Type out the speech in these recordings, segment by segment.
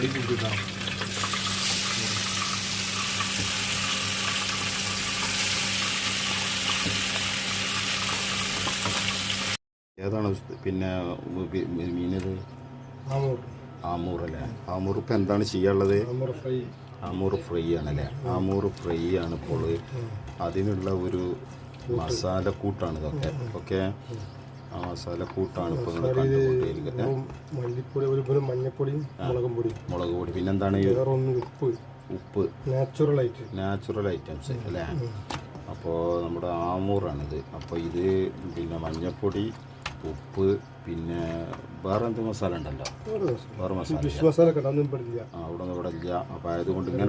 അവിടെ കൂട്ടിട്ടാ ഏതാണ് പിന്നെ മീനത്? ആമൂർ. അല്ലേ? ആമൂർ ഇപ്പം എന്താണ് ചെയ്യാനുള്ളത്? ആമൂർ ഫ്രൈ. ആമൂർ ഫ്രൈ ആണല്ലേ? ആമൂർ ഫ്രൈ ആണ് ഇപ്പോൾ അതിനുള്ള ഒരു മസാലക്കൂട്ടാണ് ഇതൊക്കെ. ഓക്കെ? ആ മസാലക്കൂട്ടാണ് ഇപ്പോൾ നിങ്ങൾ കണ്ടുകൊണ്ടിരിക്കുന്നത്. മല്ലിപ്പൊടി ഒരു മഞ്ഞപ്പൊടിയും മുളകും പൊടിയും മുളക് പൊടി. പിന്നെന്താണ് ഈ വേറെ ഒന്നും ഉപ്പ്. ഉപ്പ്? നാച്ചുറൽ ആയിട്ട്. നാച്ചുറൽ ഐറ്റംസ് അല്ലേ? അപ്പോൾ നമ്മുടെ ആമൂറാണിത്. അപ്പോൾ ഇത് പിന്നെ മഞ്ഞപ്പൊടി ഉപ്പ് പിന്നെ വേറെ എന്ത് മസാല ഉണ്ടല്ലോ? വേറെ മസാല ഫിഷ് ആ അവിടെ ഒന്നും ഇവിടെ ഇല്ല. അപ്പൊ ആയതുകൊണ്ട് ഇങ്ങനെ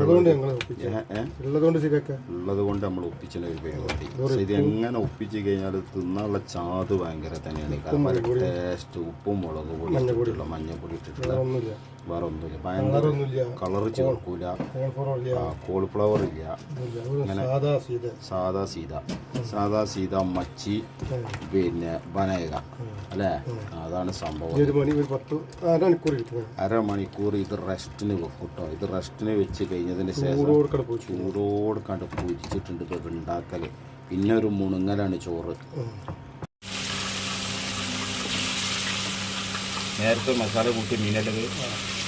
ഉള്ളത് കൊണ്ട് നമ്മൾ ഒപ്പിച്ചിന് ഒരു പരിപാടി ഇത് എങ്ങനെ ഒപ്പിച്ച് കഴിഞ്ഞാൽ തിന്നാനുള്ള ചാത് ഭയങ്കര തന്നെയാണ്. കാരണം ടേസ്റ്റ് ഉപ്പും മുളക് പൊടി ഇട്ടിട്ടുള്ള മഞ്ഞപ്പൊടി ഇട്ടിട്ടുള്ള വേറെ ഒന്നുമില്ല ഭയങ്കര കളർ ചേർക്കൂല. കോളിഫ്ലവർ ഇല്ല. സീത. സാദാ സീത. സാദാ സീത മച്ചി പിന്നെ ബനേക അല്ലേ? അതാണ് സംഭവം. അരമണിക്കൂർ ഇത് റെസ്റ്റിന് വെക്കും കേട്ടോ ഇത് റെസ്റ്റിന് വെച്ച് കഴിഞ്ഞതിന് ശേഷം ചൂടോട് കണ്ട് പൂജിച്ചിട്ടുണ്ട് ഇത് ഉണ്ടാക്കൽ പിന്നെ ഒരു മുണുങ്ങലാണ് ചോറ്. നേരത്തെ മസാല കൂട്ടി മീനല്ലത്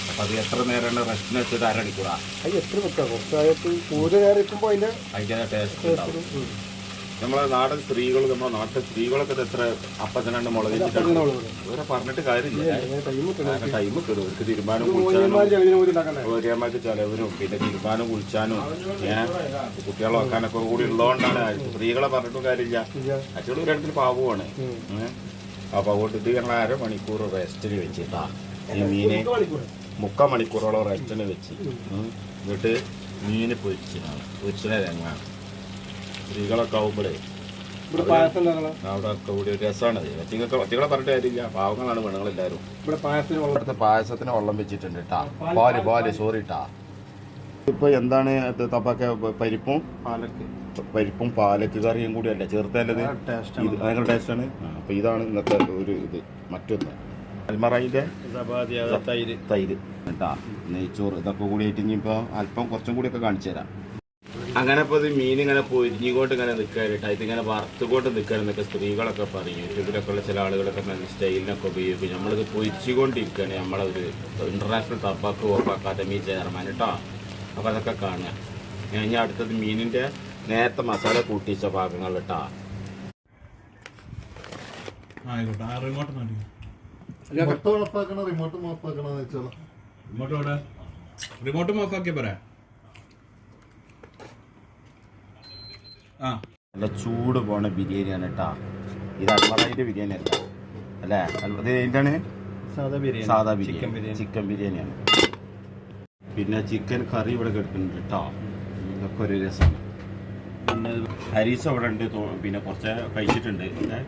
അപ്പം അത് എത്ര നേരമാണ് റെസ്റ്റിന് വെച്ചത് അരടിക്കൂടാ അത് എത്ര വെക്കാം? കുറച്ചായിട്ട് കൂടുതൽ നേരം ഇരിക്കുമ്പോൾ അതിന്റെ അതിന്റെ ടേസ്റ്റ് ഉണ്ടാവും. നമ്മളെ നാടൻ സ്ത്രീകൾ നമ്മുടെ നാട്ടിലെ സ്ത്രീകളൊക്കെ എത്ര അപ്പച്ചനാണ് മുളക് ഇവരെ പറഞ്ഞിട്ട് കാര്യമില്ല. ടൈം കിട്ടും അവർക്ക് തീരുമാനം കുളിച്ചാനും ഉണ്ടാക്കണ്ടേ? ഓരിയമ്മക്ക് ചെലവരും പിന്നെ തീരുമാനം കുളിച്ചാനും ഏഹ് കുട്ടികളെ വെക്കാനൊക്കെ കൂടി ഉള്ളതുകൊണ്ടാണ് സ്ത്രീകളെ പറഞ്ഞിട്ടും കാര്യമില്ല. അച്ഛനും ഒരു ഇടത്തിൽ പാവമാണ്. അപ്പൊ അതുകൊണ്ട് ഇത് ഞങ്ങൾ അരമണിക്കൂർ റെസ്റ്റിൽ വെച്ചിട്ടാ. ഈ മീന് മുക്കാൽ മണിക്കൂറോളം റെസ്റ്റിന് വെച്ച്. എന്നിട്ട് മീന് പൊരിച്ചിനാണ് പൊരിച്ചിന രംഗാണ് സ്ത്രീകളൊക്കെ ആവുമ്പോഴേ അവിടെ കൂടി ഒരു രസമാണ് ഒറ്റങ്ങളെ ഒറ്റകളെ പറഞ്ഞിട്ട് കാര്യമില്ല. പാവങ്ങളാണ് പെണ്ണുങ്ങളെല്ലാവരും. ഇവിടെ പായസത്തിന് വെള്ളം ഇവിടുത്തെ പായസത്തിന് വെള്ളം വെച്ചിട്ടുണ്ട് കേട്ടാ പാൽ പാൽ. സോറി കേട്ടാ ഇപ്പൊ എന്താണ് തപ്പൊക്കെ പരിപ്പും? പാലക്ക്. പരിപ്പും പാലക്ക് കറിയും കൂടി അല്ലേ ചേർത്തല്ലത് ടേസ്റ്റ് ആണ്. ഭയങ്കര ടേസ്റ്റാണ് അപ്പൊ ഇതാണ് ഇന്നത്തെ ഒരു ഇത്. മറ്റൊന്ന്. ചപ്പാത്തി തൈര്. തൈര്. കേട്ടാ നെയ്ച്ചോറ്. ഇതൊക്കെ കൂടി ആയിട്ട് അല്പം കുറച്ചും കൂടി ഒക്കെ കാണിച്ചു തരാം. അങ്ങനെ ഇപ്പോൾ ഇത് മീൻ ഇങ്ങനെ പൊരിഞ്ഞുകൊണ്ട് ഇങ്ങനെ നിൽക്കാനായിട്ട് ഇതിങ്ങനെ വറുത്തുകൊണ്ട് നിൽക്കാനെന്നൊക്കെ സ്ത്രീകളൊക്കെ പറയും. യൂട്യൂബിലൊക്കെ ഉള്ള ചില ആളുകളൊക്കെ നല്ല സ്റ്റൈലിനൊക്കെ ഉപയോഗിക്കും. നമ്മളിത് പൊരിച്ചുകൊണ്ടിരിക്കുകയാണ്. നമ്മളെ ഒരു ഇന്റർനാഷണൽ തപ്പാക്ക് ഓഫ് അക്കാദമി ചെയർമാൻ കേട്ടോ. അപ്പോൾ അതൊക്കെ കാണുക. ഞാൻ ഇനി അടുത്തത് മീനിന്റെ നേരത്തെ മസാല കൂട്ടിച്ച ഭാഗങ്ങൾ കേട്ടോ. ആയിക്കോട്ടെ റിമോട്ട് ഓഫാക്കണോ റിമോട്ട് ഓഫാക്കണോ റിമോട്ട് ആ. നല്ല ചൂട് പോണ ബിരിയാണിയാണ് കേട്ടോ ഇത് അൽമറയിന്റെ ബിരിയാണി അല്ല. അല്ലേ? അത് എന്താണ്? സാധാ ബിരിയാണി. സാധാ ബിരിയാണി. ചിക്കൻ ബിരിയാണിയാണ് പിന്നെ ചിക്കൻ കറി ഇവിടെ കിടക്കുന്നുണ്ട് കേട്ടോ ഇതൊക്കെ ഒരു രസമാണ്. ഹരീസ് അവിടെ ഉണ്ട് പിന്നെ കുറച്ച് കഴിച്ചിട്ടുണ്ട്. ഏ?